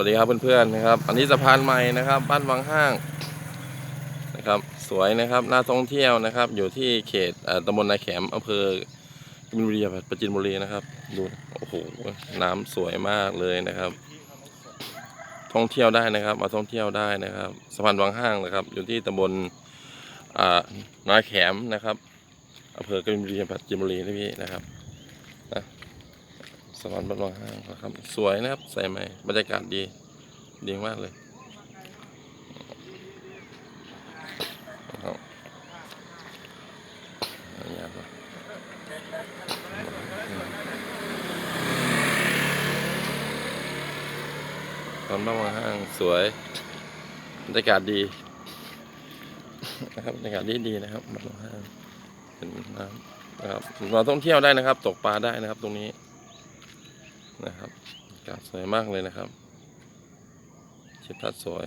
วัสดีครับเพื่อนๆนะครับ อันนี้สะพานใหม่นะครับ บ้านวังห้างนะครับ สวยนะครับน่าท่องเที่ยวนะครับ อยู่ที่เขตตำบลนาแขมอำเภอกบินบุรีประจินบุรีนะครับ ดูโอ้โหน้ำสวยมากเลยนะครับ ท่องเที่ยวได้นะครับ มาท่องเที่ยวได้นะครับสะพานวังห้างนะครับ อยู่ที่ตำบลนาแขมนะครับอำเภอกบินบุรีประจินบุรีนะพี่นะครับ สะพานบ้านวังห้างครับ สวยนะครับ ใส่ไหมบรรยากาศดี ดีมากเลยครับเอาอย่างนี้ครับสะพานบ้านวังห้างสวย บรรยากาศดีนะครับบรรยากาศดีดีนะครับบ้านวังห้างเป็นน้ำนะครับมาท่องเที่ยวได้นะครับ ตกปลาได้นะครับ ตรงนี้ นะครับอากาศสวยมากเลยนะครับชิดทัดสวย